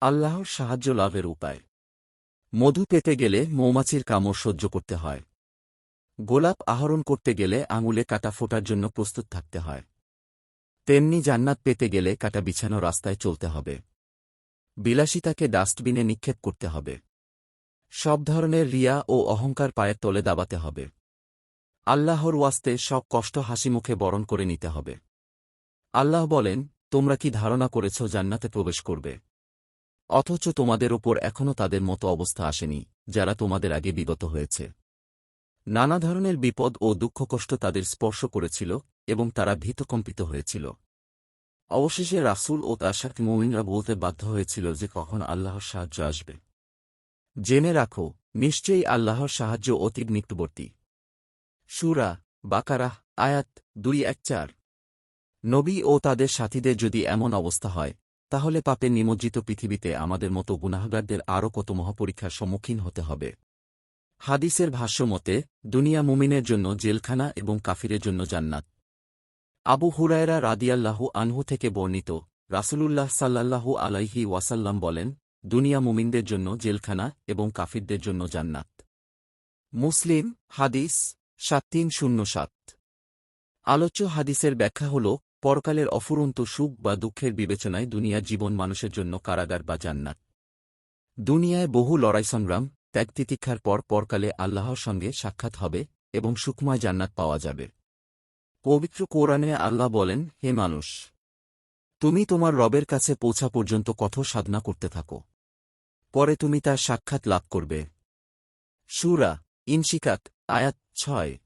আল্লাহর সাহায্য লাভের উপায়। মধু পেতে গেলে মৌমাছির কামড় সহ্য করতে হয়। গোলাপ আহরণ করতে গেলে আঙুলে কাটা ফোটার জন্য প্রস্তুত থাকতে হয়। তেমনি জান্নাত পেতে গেলে কাটা বিছানো রাস্তায় চলতে হবে। বিলাসিতাকে ডাস্টবিনে নিক্ষেপ করতে হবে। সব ধরনের রিয়া ও অহংকার পায়ের তলে দাবাতে হবে। আল্লাহর ওয়াস্তে সব কষ্ট হাসি মুখে বরণ করে নিতে হবে। আল্লাহ বলেন, তোমরা কি ধারণা করেছ জান্নাতে প্রবেশ করবে? অথচ তোমাদের ওপর এখনও তাদের মতো অবস্থা আসেনি, যারা তোমাদের আগে বিগত হয়েছে। নানা ধরনের বিপদ ও দুঃখকষ্ট তাদের স্পর্শ করেছিল এবং তারা ভীতকম্পিত হয়েছিল। অবশেষে রাসূল ও তার সাথে মমিনরা বলতে বাধ্য হয়েছিল যে কখন আল্লাহর সাহায্য আসবে। জেনে রাখো, নিশ্চয়ই আল্লাহর সাহায্য অতীব নিকটবর্তী সুরা বাকারাহ, আয়াত দুই এক চার। নবী ও তাদের সাথীদের যদি এমন অবস্থা হয় তাহলে পাপে নিমজ্জিত পৃথিবীতে আমাদের মতো গুনাহগারদের আরও কত মহাপরীক্ষার সম্মুখীন হতে হবে? হাদিসের ভাষ্য মতে, দুনিয়া মুমিনের জন্য জেলখানা এবং কাফিরের জন্য জান্নাত। আবু হুরায়রা রাদিয়াল্লাহু আনহু থেকে বর্ণিত, রাসূলুল্লাহ সাল্লাল্লাহু আলাইহি ওয়াসাল্লাম বলেন, দুনিয়া মুমিনদের জন্য জেলখানা এবং কাফিরদের জন্য জান্নাত। মুসলিম, হাদিস সাত তিন শূন্য সাত। আলোচ্য হাদিসের ব্যাখ্যা হল পরকালের অফুরন্ত সুখ বা দুঃখের বিবেচনায় দুনিয়ার জীবন মানুষের জন্য কারাগার বা জান্নাত। দুনিয়ায় বহু লড়াই সংগ্রাম, ত্যাগ তিতিক্ষার পর পরকালে আল্লাহর সঙ্গে সাক্ষাৎ হবে এবং সুখময় জান্নাত পাওয়া যাবে। পবিত্র কোরআনে আল্লাহ বলেন, হে মানুষ, তুমি তোমার রবের কাছে পৌঁছা পর্যন্ত কঠোর সাধনা করতে থাকো। পরে তুমি তার সাক্ষাৎ লাভ করবে। সুরা ইনশিকাত, আয়াত ছয়।